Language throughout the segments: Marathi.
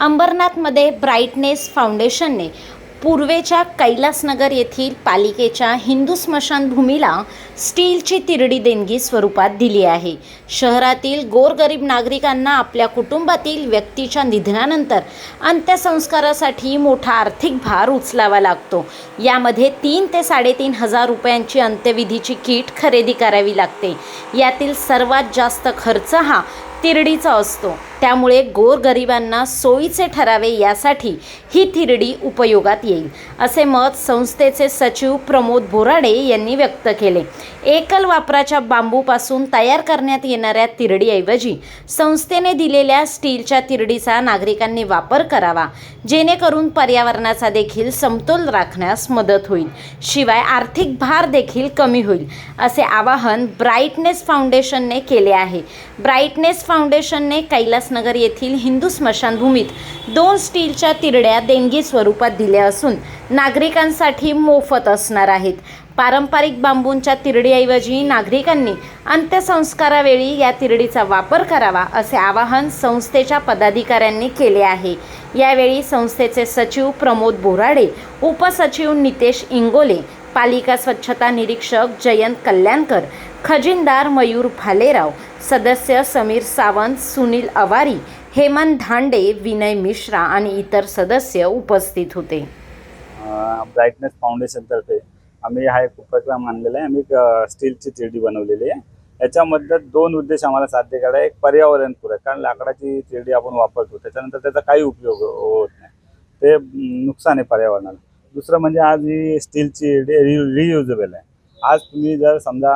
अंबरनाथमध्ये ब्राईटनेस फाउंडेशनने पूर्वेच्या कैलासनगर येथील पालिकेच्या हिंदू स्मशानभूमीला स्टीलची तिरडी देणगी स्वरूपात दिली आहे. शहरातील गोरगरीब नागरिकांना आपल्या कुटुंबातील व्यक्तीच्या निधनानंतर अंत्यसंस्कारासाठी मोठा आर्थिक भार उचलावा लागतो. यामध्ये तीन ते साडेतीन हजार रुपयांची अंत्यविधीची किट खरेदी करावी लागते. यातील सर्वात जास्त खर्च हा तिरडीचा असतो. त्यामुळे गोरगरिबांना सोयीचे ठरावे यासाठी ही थिरडी उपयोगात येईल असे मत संस्थेचे सचिव प्रमोद बोराडे यांनी व्यक्त केले. एकल वापराच्या बांबूपासून तयार करण्यात येणाऱ्या तिरडीऐवजी संस्थेने दिलेल्या स्टीलच्या तिरडीचा नागरिकांनी वापर करावा जेणेकरून पर्यावरणाचा देखील समतोल राखण्यास मदत होईल. शिवाय आर्थिक भार देखील कमी होईल असे आवाहन ब्राईटनेस फाउंडेशनने केले आहे. ब्राईटनेस फाउंडेशनने कैलासनगर येथील हिंदू स्मशानभूमीत दोन स्टीलच्या तिरड्या देणगी स्वरूपात दिल्या असून नागरिकांसाठी मोफत असणार आहेत. पारंपरिक बांबूंच्या तिरडीऐवजी नागरिकांनी अंत्यसंस्कारावेळी या तिरडीचा वापर करावा असे आवाहन संस्थेच्या पदाधिकाऱ्यांनी केले आहे. यावेळी संस्थेचे सचिव प्रमोद बोराडे उपसचिव नितेश इंगोले पालिका स्वच्छता निरीक्षक जयंत कल्याणकर खजिनदार मयूर भालेराव सदस्य समीर सावंत सुनील अवारी हेमंत धांडे विनय मिश्रा आणि इतर सदस्य उपस्थित होते. ब्राईटनेस फाउंडेशनतर्फे आम्ही हा एक उपक्रम आणलेला आहे. आम्ही स्टीलची चिरडी बनवलेली आहे. याच्यामध्ये दोन उद्देश आम्हाला साध्य करायला एक एक पर्यावरणपूरक कारण लाकडाची चिरडी आपण वापरतो त्याच्यानंतर त्याचा काही उपयोग होत नाही. ते नुकसान आहे पर्यावरणाला. दुसरं म्हणजे आज ही स्टीलची रियुजेबल आहे. आज तुम्ही जर समजा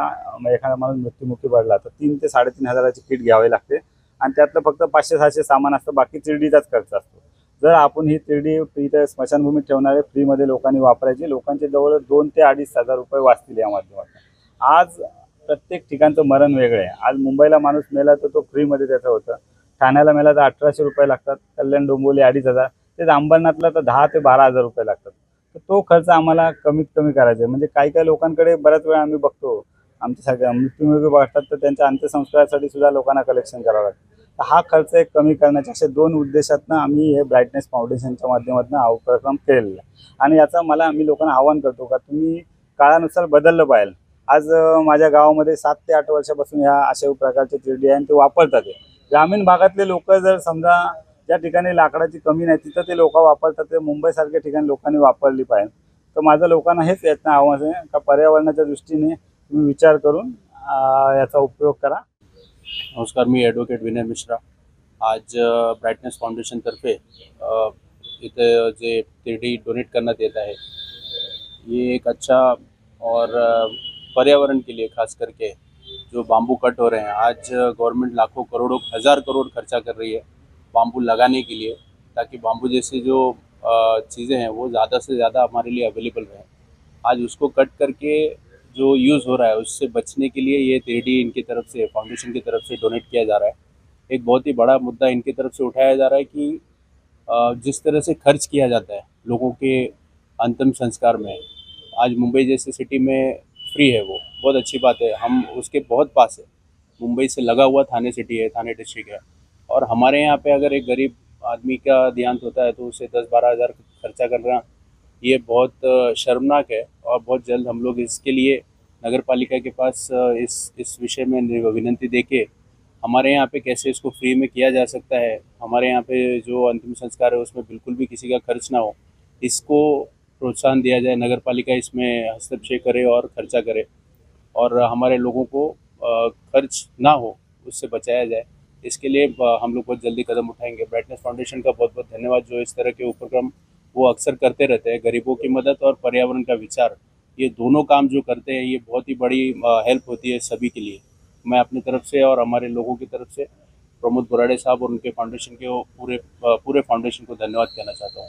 एखादा माणूस मृत्यूमुखी पडला तर तीन ते साडेतीन हजाराची किट घ्यावी लागते. आणि त्यातलं फक्त पाचशे सहाशे सामान असतं बाकी तिरडीचाच खर्च असतो. जर आपण ही तिरडी इथं स्मशानभूमीत ठेवणारे फ्रीमध्ये लोकांनी वापरायची लोकांचे जवळ दोन ते अडीच हजार रुपये वाचतील या माध्यमातून. आज प्रत्येक ठिकाणचं मरण वेगळं आहे. आज मुंबईला माणूस मेला तर तो फ्रीमध्ये त्याचं होतं. ठाण्याला मेला तर अठराशे रुपये लागतात. कल्याण डोंबोली अडीच हजार. तेच अंबरनाथला तर दहा ते बारा हजार रुपये लागतात. तो खर्च आम्हाला कमीत कमी करायचा आहे. म्हणजे काही काही लोकांकडे बऱ्याच वेळा आम्ही बघतो आमच्यासारख्या मृत्यूमुखी बघतात तर त्यांच्या अंत्यसंस्कारासाठी सुद्धा लोकांना कलेक्शन करावं लागतं. तर हा खर्च एक कमी करण्याच्या अशा दोन उद्देशातनं आम्ही हे ब्राईटनेस फाउंडेशनच्या माध्यमातून हा उपक्रम केलेला आहे. आणि याचं मला आम्ही लोकांना आवाहन करतो का तुम्ही काळानुसार बदललं पाहिजे आज माझ्या गावामध्ये सात ते आठ वर्षापासून ह्या अशा प्रकारच्या तिरडी आहे आणि ते वापरतात. ग्रामीण भागातले लोक जर समजा ज्या ठिकाणी लाकडाची कमी नाही तिथं ते लोक वापरतात ते मुंबईसारख्या ठिकाणी लोकांनी वापरली पाहिजे. तर माझं लोकांना हेच यातनं आव्हान आहे का पर्यावरणाच्या दृष्टीने तुम्ही विचार करून याचा उपयोग करा. नमस्कार मी ॲडव्होकेट विनय मिश्रा. आज ब्राईटनेस फाउंडेशनतर्फे इथे जे तिरडी डोनेट करण्यात येत आहे ये एक अच्छा और पर्यावरण के लिए खास करके जो बाम्बू कट हो रहे हैं आज गवर्नमेंट लाखों करोड़ों हज़ार करोड़ खर्चा कर रही है. बाम्बू लगाने के लिए, ताकि बाम्बू जैसे जो चीज़ें हैं, वो ज़्यादा से ज़्यादा हमारे लिए अवेलेबल रहें। आज उसको कट करके जो यूज़ हो रहा है, उससे बचने के लिए ये तिरडी इनकी तरफ़ से फाउंडेशन की तरफ़ से डोनेट किया जा रहा है। एक बहुत ही बड़ा मुद्दा इनकी तरफ़ से उठाया जा रहा है कि जिस तरह से खर्च किया जाता है लोगों के अंतिम संस्कार में, आज मुंबई जैसे सिटी में फ्री है वो। बहुत अच्छी बात है। हम उसके बहुत पास है। मुंबई से लगा हुआ थाने सिटी है, थाने डिस्ट्रिक्ट है। और हमारे यहाँ पे अगर एक गरीब आदमी का देहांत होता है तो उसे दस बारह हज़ार खर्चा करना ये बहुत शर्मनाक है और बहुत जल्द हम लोग इसके लिए नगर पालिका के पास इस इस विषय में विनंती दे के हमारे यहाँ पे कैसे इसको फ्री में किया जा सकता है, हमारे यहाँ पे जो अंतिम संस्कार है उसमें बिल्कुल भी किसी का खर्च ना हो, इसको प्रोत्साहन दिया जाए नगर पालिका इसमें हस्तक्षेप करे और खर्चा करे और हमारे लोगों को खर्च ना हो, उससे बचाया जाए। इसके लिए हम लोग बहुत जल्दी कदम उठाएँगे। ब्राइटनेस फाउंडेशन का बहुत बहुत धन्यवाद, जो इस तरह के उपक्रम वो अक्सर करते रहते हैं, गरीबों की मदद और पर्यावरण का विचार। ये दोनों काम जो करते हैं, ये बहुत ही बड़ी हेल्प होती है सभी के लिए। मैं अपनी तरफ़ से और हमारे लोगों की तरफ़ से प्रमोद बुराड़े साहब और उनके फाउंडेशन के पूरे पूरे फाउंडेशन को धन्यवाद कहना चाहता हूँ।